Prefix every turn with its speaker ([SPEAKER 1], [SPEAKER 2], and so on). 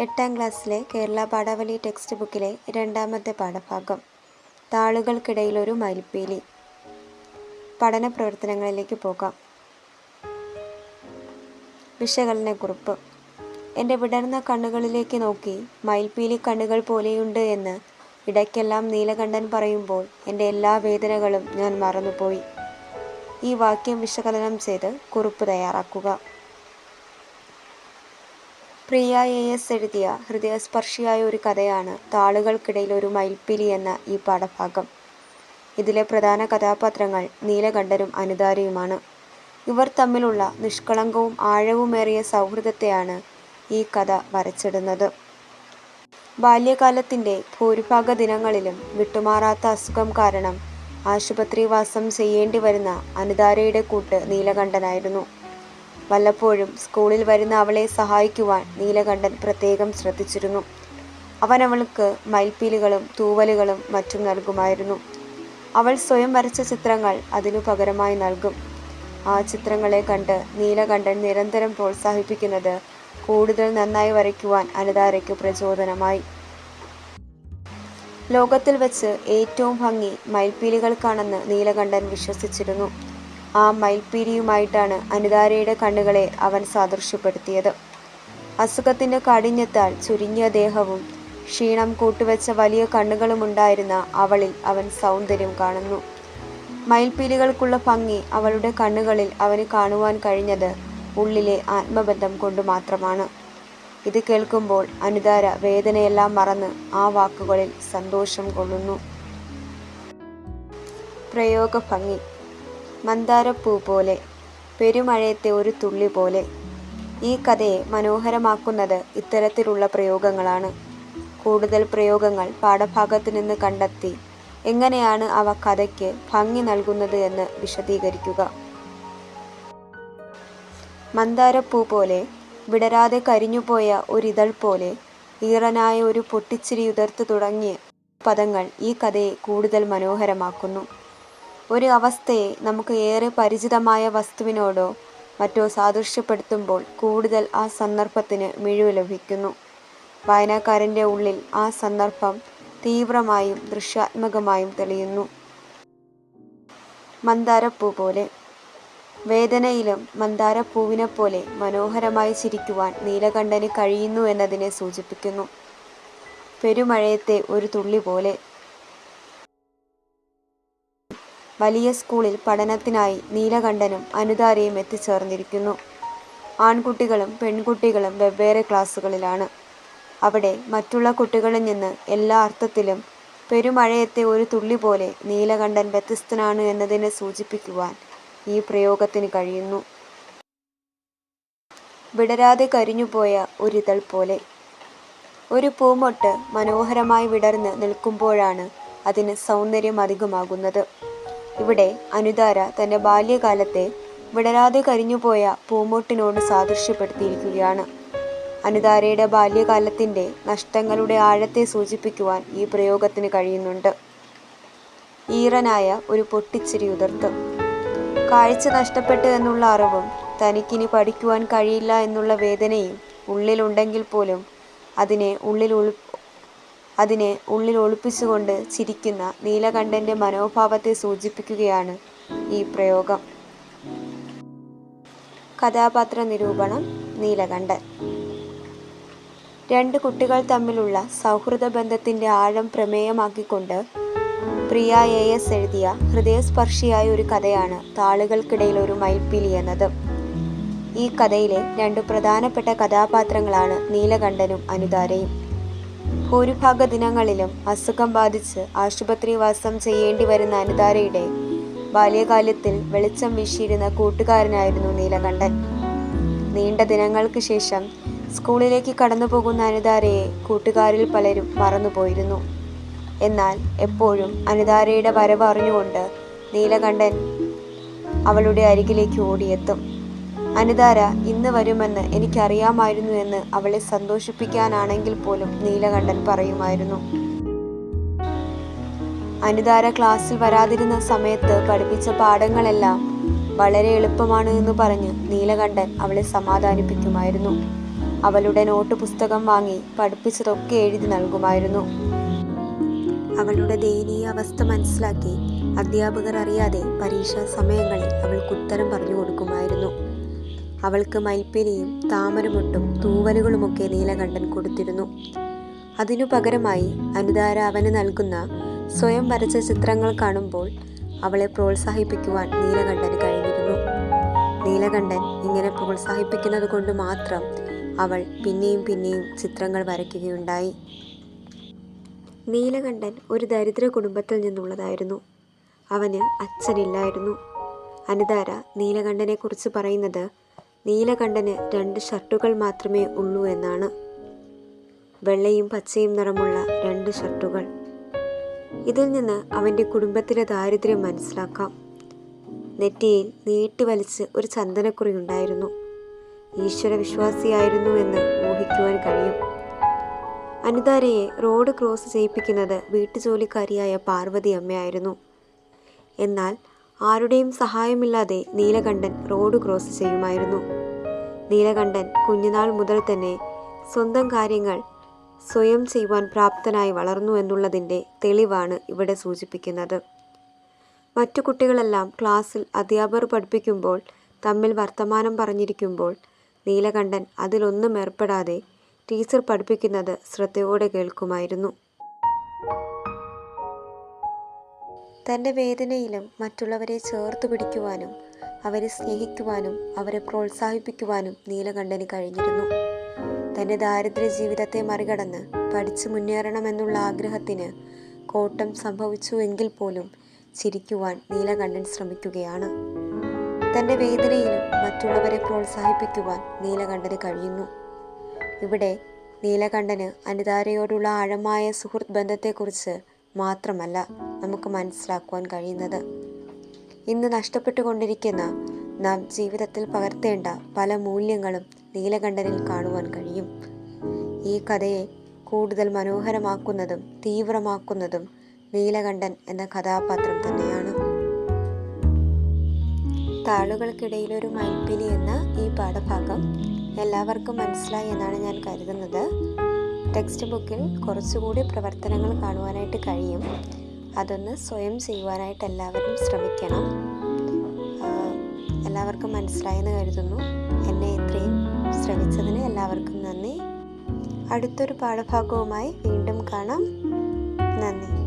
[SPEAKER 1] എട്ടാം ക്ലാസ്സിലെ കേരള പാഠാവലി ടെക്സ്റ്റ് ബുക്കിലെ രണ്ടാമത്തെ പാഠഭാഗം താളുകൾക്കിടയിലൊരു മയിൽപ്പീലി. പഠന പ്രവർത്തനങ്ങളിലേക്ക് പോകാം. വിശകലനക്കുറിപ്പ് എന്റെ വിടർന്ന കണ്ണുകളിലേക്ക് നോക്കി മയിൽപ്പീലി കണ്ണുകൾ പോലെയുണ്ട് എന്ന് ഇടയ്ക്കെല്ലാം നീലകണ്ഠൻ പറയുമ്പോൾ എന്റെ എല്ലാ വേദനകളും ഞാൻ മറന്നുപോയി. ഈ വാക്യം വിശകലനം ചെയ്ത് കുറിപ്പ് തയ്യാറാക്കുക. പ്രിയ എ എസ് എഴുതിയ ഹൃദയസ്പർശിയായ ഒരു കഥയാണ് താളുകൾക്കിടയിൽ ഒരു മയിൽപ്പിലി എന്ന ഈ പാഠഭാഗം. ഇതിലെ പ്രധാന കഥാപാത്രങ്ങൾ നീലകണ്ഠനും അനുദാരിയുമാണ്. ഇവർ തമ്മിലുള്ള നിഷ്കളങ്കവും ആഴവുമേറിയ സൗഹൃദത്തെയാണ് ഈ കഥ വരച്ചിടുന്നത്. ബാല്യകാലത്തിന്റെ ഭൂരിഭാഗ ദിനങ്ങളിലും വിട്ടുമാറാത്ത അസുഖം കാരണം ആശുപത്രിവാസം ചെയ്യേണ്ടി വരുന്ന അനുദാരയുടെ കൂട്ട് നീലകണ്ഠനായിരുന്നു. വല്ലപ്പോഴും സ്കൂളിൽ വരുന്ന അവളെ സഹായിക്കുവാൻ നീലകണ്ഠൻ പ്രത്യേകം ശ്രദ്ധിച്ചിരുന്നു. അവൻ അവൾക്ക് മയിൽപ്പീലികളും തൂവലുകളും മറ്റും നൽകുമായിരുന്നു. അവൾ സ്വയം വരച്ച ചിത്രങ്ങൾ അതിനു പകരമായി നൽകും. ആ ചിത്രങ്ങളെ കണ്ട് നീലകണ്ഠൻ നിരന്തരം പ്രോത്സാഹിപ്പിക്കുന്നത് കൂടുതൽ നന്നായി വരയ്ക്കുവാൻ അനിതാരയ്ക്ക് പ്രചോദനമായി. ലോകത്തിൽ വെച്ച് ഏറ്റവും ഭംഗി മയിൽപ്പീലികൾക്കാണെന്ന് നീലകണ്ഠൻ വിശ്വസിച്ചിരുന്നു. ആ മയിൽപ്പീലിയുമായിട്ടാണ് അനിതാരയുടെ കണ്ണുകളെ അവൻ സാദൃശ്യപ്പെടുത്തിയത്. അസുഖത്തിന്റെ കാഠിന്യത്താൽ ചുരുങ്ങിയ ദേഹവും ക്ഷീണം കൂട്ടുവെച്ച വലിയ കണ്ണുകളുമുണ്ടായിരുന്ന അവളിൽ അവൻ സൗന്ദര്യം കാണുന്നു. മയിൽപ്പീലികൾക്കുള്ള ഭംഗി അവളുടെ കണ്ണുകളിൽ അവന് കാണുവാൻ കഴിഞ്ഞത് ഉള്ളിലെ ആത്മബന്ധം കൊണ്ട് മാത്രമാണ്. ഇത് കേൾക്കുമ്പോൾ അനുതാര വേദനയെല്ലാം മറന്ന് ആ വാക്കുകളിൽ സന്തോഷം കൊള്ളുന്നു. പ്രയോഗ ഭംഗി മന്ദാരപ്പൂ പോലെ പെരുമഴയത്തെ ഒരു തുള്ളി പോലെ. ഈ കഥയെ മനോഹരമാക്കുന്നത് ഇത്തരത്തിലുള്ള പ്രയോഗങ്ങളാണ്. കൂടുതൽ പ്രയോഗങ്ങൾ പാഠഭാഗത്ത് നിന്ന് കണ്ടെത്തി എങ്ങനെയാണ് അവ കഥയ്ക്ക് ഭംഗി നൽകുന്നത് എന്ന് വിശദീകരിക്കുക. മന്ദാരപ്പൂ പോലെ വിടരാതെ കരിഞ്ഞുപോയ ഒരിതൾ പോലെ ഈറനായ ഒരു പൊട്ടിച്ചിരി ഉതിർത്തു തുടങ്ങിയ പദങ്ങൾ ഈ കഥയെ കൂടുതൽ മനോഹരമാക്കുന്നു. ഒരു അവസ്ഥയെ നമുക്ക് ഏറെ പരിചിതമായ വസ്തുവിനോടോ മറ്റോ സാദൃശ്യപ്പെടുത്തുമ്പോൾ കൂടുതൽ ആ സന്ദർഭത്തിന് മിഴിവ് ലഭിക്കുന്നു. വായനക്കാരന്റെ ഉള്ളിൽ ആ സന്ദർഭം തീവ്രമായും ദൃശ്യാത്മകമായും തെളിയുന്നു. മന്ദാരപ്പൂ പോലെ. വേദനയിലും മന്ദാരപ്പൂവിനെ പോലെ മനോഹരമായി ചിരിക്കുവാൻ നീലകണ്ഠന് കഴിയുന്നു എന്നതിനെ സൂചിപ്പിക്കുന്നു. പെരുമഴയത്തെ ഒരു തുള്ളി പോലെ. വലിയ സ്കൂളിൽ പഠനത്തിനായി നീലകണ്ഠനും അനുതാരയും എത്തിച്ചേർന്നിരിക്കുന്നു. ആൺകുട്ടികളും പെൺകുട്ടികളും വെവ്വേറെ ക്ലാസ്സുകളിലാണ്. അവിടെ മറ്റുള്ള കുട്ടികളിൽ നിന്ന് എല്ലാ അർത്ഥത്തിലും പെരുമഴയത്തെ ഒരു തുള്ളി പോലെ നീലകണ്ഠൻ വ്യത്യസ്തനാണ് എന്നതിനെ സൂചിപ്പിക്കുവാൻ ഈ പ്രയോഗത്തിന് കഴിയുന്നു. വിടരാതെ കരിഞ്ഞുപോയ ഒരിതൾ പോലെ. ഒരു പൂമൊട്ട് മനോഹരമായി വിടർന്ന് നിൽക്കുമ്പോഴാണ് അതിന് സൗന്ദര്യം അധികമാകുന്നത്. ഇവിടെ അനുതാര തന്റെ ബാല്യകാലത്തെ വിടരാതെ കരിഞ്ഞുപോയ പൂമ്പൊട്ടിനോട് സാദൃശ്യപ്പെടുത്തിയിരിക്കുകയാണ്. അനുദാരയുടെ ബാല്യകാലത്തിന്റെ നഷ്ടങ്ങളുടെ ആഴത്തെ സൂചിപ്പിക്കുവാൻ ഈ പ്രയോഗത്തിന് കഴിയുന്നുണ്ട്. ഈറനായ ഒരു പൊട്ടിച്ചിരി ഉതിർത്ത്. കാഴ്ച നഷ്ടപ്പെട്ടു എന്നുള്ള അറിവും തനിക്കിനി പഠിക്കുവാൻ കഴിയില്ല എന്നുള്ള വേദനയും ഉള്ളിലുണ്ടെങ്കിൽ പോലും അതിനെ ഉള്ളിൽ അതിനെ ഉള്ളിൽ ഒളിപ്പിച്ചുകൊണ്ട് ചിരിക്കുന്ന നീലകണ്ഠന്റെ മനോഭാവത്തെ സൂചിപ്പിക്കുകയാണ് ഈ പ്രയോഗം. കഥാപാത്ര നിരൂപണം നീലകണ്ഠൻ. രണ്ട് കുട്ടികൾ തമ്മിലുള്ള സൗഹൃദ ബന്ധത്തിന്റെ ആഴം പ്രമേയമാക്കിക്കൊണ്ട് പ്രിയ എ എസ് എഴുതിയ ഹൃദയസ്പർശിയായ ഒരു കഥയാണ് താളുകൾക്കിടയിൽ ഒരു മയിൽപ്പീലി എന്നത്. ഈ കഥയിലെ രണ്ട് പ്രധാനപ്പെട്ട കഥാപാത്രങ്ങളാണ് നീലകണ്ഠനും അനുതാരയും. ഭൂരിഭാഗ ദിനങ്ങളിലും അസുഖം ബാധിച്ച് ആശുപത്രിവാസം ചെയ്യേണ്ടി വരുന്ന അനിതാരയുടെ ബാല്യകാലത്തിൽ വെളിച്ചം വീശിയിരുന്ന കൂട്ടുകാരനായിരുന്നു നീലകണ്ഠൻ. നീണ്ട ദിനങ്ങൾക്ക് ശേഷം സ്കൂളിലേക്ക് കടന്നു പോകുന്ന അനിതാരയെ കൂട്ടുകാരിൽ പലരും മറന്നുപോയിരുന്നു. എന്നാൽ എപ്പോഴും അനിതാരയുടെ വരവ് അറിഞ്ഞുകൊണ്ട് നീലകണ്ഠൻ അവളുടെ അരികിലേക്ക് ഓടിയെത്തും. അനുതാര ഇന്ന് വരുമെന്ന് എനിക്കറിയാമായിരുന്നു എന്ന് അവളെ സന്തോഷിപ്പിക്കാനാണെങ്കിൽ പോലും നീലകണ്ഠൻ പറയുമായിരുന്നു. അനിതാര ക്ലാസ്സിൽ വരാതിരുന്ന സമയത്ത് പഠിപ്പിച്ച പാഠങ്ങളെല്ലാം വളരെ എളുപ്പമാണ് എന്ന് പറഞ്ഞ് നീലകണ്ഠൻ അവളെ സമാധാനിപ്പിക്കുമായിരുന്നു. അവളുടെ നോട്ട് പുസ്തകം വാങ്ങി പഠിപ്പിച്ചതൊക്കെ എഴുതി നൽകുമായിരുന്നു. അവളുടെ ദയനീയ അവസ്ഥ മനസ്സിലാക്കി അധ്യാപകർ അറിയാതെ പരീക്ഷാ സമയങ്ങളിൽ അവൾക്ക് ഉത്തരം പറഞ്ഞു കൊടുക്കുമായിരുന്നു. അവൾക്ക് മയിൽപ്പീലിയും താമരമുട്ടും തൂവലുകളുമൊക്കെ നീലകണ്ഠൻ കൊടുത്തിരുന്നു. അതിനു പകരമായി അനുധാര അവന് നൽകുന്ന സ്വയം വരച്ച ചിത്രങ്ങൾ കാണുമ്പോൾ അവളെ പ്രോത്സാഹിപ്പിക്കുവാൻ നീലകണ്ഠന് കഴിഞ്ഞിരുന്നു. നീലകണ്ഠൻ ഇങ്ങനെ പ്രോത്സാഹിപ്പിക്കുന്നത് കൊണ്ട് മാത്രം അവൾ പിന്നെയും പിന്നെയും ചിത്രങ്ങൾ വരയ്ക്കുകയുണ്ടായി. നീലകണ്ഠൻ ഒരു ദരിദ്ര കുടുംബത്തിൽ നിന്നുള്ളതായിരുന്നു. അവന് അച്ഛനില്ലായിരുന്നു. അനിതാര നീലകണ്ഠനെക്കുറിച്ച് പറയുന്നത് നീലകണ്ഠന് രണ്ട് ഷർട്ടുകൾ മാത്രമേ ഉള്ളൂ എന്നാണ്. വെള്ളയും പച്ചയും നിറമുള്ള രണ്ട് ഷർട്ടുകൾ. ഇതിൽ നിന്ന് അവന്റെ കുടുംബത്തിലെ ദാരിദ്ര്യം മനസ്സിലാക്കാം. നെറ്റിയിൽ നീട്ടി വലിച്ച് ഒരു ചന്ദനക്കുറി ഉണ്ടായിരുന്നു. ഈശ്വര വിശ്വാസിയായിരുന്നു എന്ന് ഊഹിക്കുവാൻ കഴിയും. അനിതാരയെ റോഡ് ക്രോസ് ചെയ്യിപ്പിക്കുന്നത് വീട്ടുജോലിക്കാരിയായ പാർവതി അമ്മയായിരുന്നു. എന്നാൽ ആരുടെയും സഹായമില്ലാതെ നീലകണ്ഠൻ റോഡ് ക്രോസ് ചെയ്യുമായിരുന്നു. നീലകണ്ഠൻ കുഞ്ഞുനാൾ മുതൽ തന്നെ സ്വന്തം കാര്യങ്ങൾ സ്വയം ചെയ്യുവാൻ പ്രാപ്തനായി വളർന്നു എന്നുള്ളതിന്റെ തെളിവാണ് ഇവിടെ സൂചിപ്പിക്കുന്നത്. മറ്റു കുട്ടികളെല്ലാം ക്ലാസ്സിൽ അധ്യാപകർ പഠിപ്പിക്കുമ്പോൾ തമ്മിൽ വർത്തമാനം പറഞ്ഞിരിക്കുമ്പോൾ നീലകണ്ഠൻ അതിലൊന്നും ഏർപ്പെടാതെ ടീച്ചർ പഠിപ്പിക്കുന്നത് ശ്രദ്ധയോടെ കേൾക്കുമായിരുന്നു. തന്റെ വേദനയിലും മറ്റുള്ളവരെ ചേർത്ത് പിടിക്കുവാനും അവരെ സ്നേഹിക്കുവാനും അവരെ പ്രോത്സാഹിപ്പിക്കുവാനും നീലകണ്ഠന് കഴിഞ്ഞിരുന്നു. തന്റെ ദാരിദ്ര്യ ജീവിതത്തെ മറികടന്ന് പഠിച്ചു മുന്നേറണമെന്നുള്ള ആഗ്രഹത്തിന് കോട്ടം സംഭവിച്ചു എങ്കിൽ പോലും ചിരിക്കുവാൻ നീലകണ്ഠൻ ശ്രമിക്കുകയാണ്. തന്റെ വേദനയിലും മറ്റുള്ളവരെ പ്രോത്സാഹിപ്പിക്കുവാൻ നീലകണ്ഠന് കഴിയുന്നു. ഇവിടെ നീലകണ്ഠന് അനിതാരയോടുള്ള ആഴമായ സുഹൃത്ത് ബന്ധത്തെക്കുറിച്ച് മാത്രമല്ല നമുക്ക് മനസ്സിലാക്കുവാൻ കഴിയുന്നത്. ഇന്ന് നഷ്ടപ്പെട്ടുകൊണ്ടിരിക്കുന്ന നാം ജീവിതത്തിൽ പകർത്തേണ്ട പല മൂല്യങ്ങളും നീലകണ്ഠനിൽ കാണുവാൻ കഴിയും. ഈ കഥയെ കൂടുതൽ മനോഹരമാക്കുന്നതും തീവ്രമാക്കുന്നതും നീലകണ്ഠൻ എന്ന കഥാപാത്രം തന്നെയാണ്. താളുകൾക്കിടയിൽ ഒരു മയിൽപ്പിലി എന്ന ഈ പാഠഭാഗം എല്ലാവർക്കും മനസ്സിലായി എന്നാണ് ഞാൻ കരുതുന്നത്. ടെക്സ്റ്റ് ബുക്കിൽ കുറച്ചുകൂടി പ്രവർത്തനങ്ങൾ കാണുവാനായിട്ട് കഴിയും. അതൊന്ന് സ്വയം ചെയ്യുവാനായിട്ട് എല്ലാവരും ശ്രമിക്കണം. എല്ലാവർക്കും മനസ്സിലായെന്ന് കരുതുന്നു. എന്നെ ഇത്രയും ശ്രമിച്ചതിന് എല്ലാവർക്കും നന്ദി. അടുത്തൊരു പാഠഭാഗവുമായി വീണ്ടും കാണാം. നന്ദി.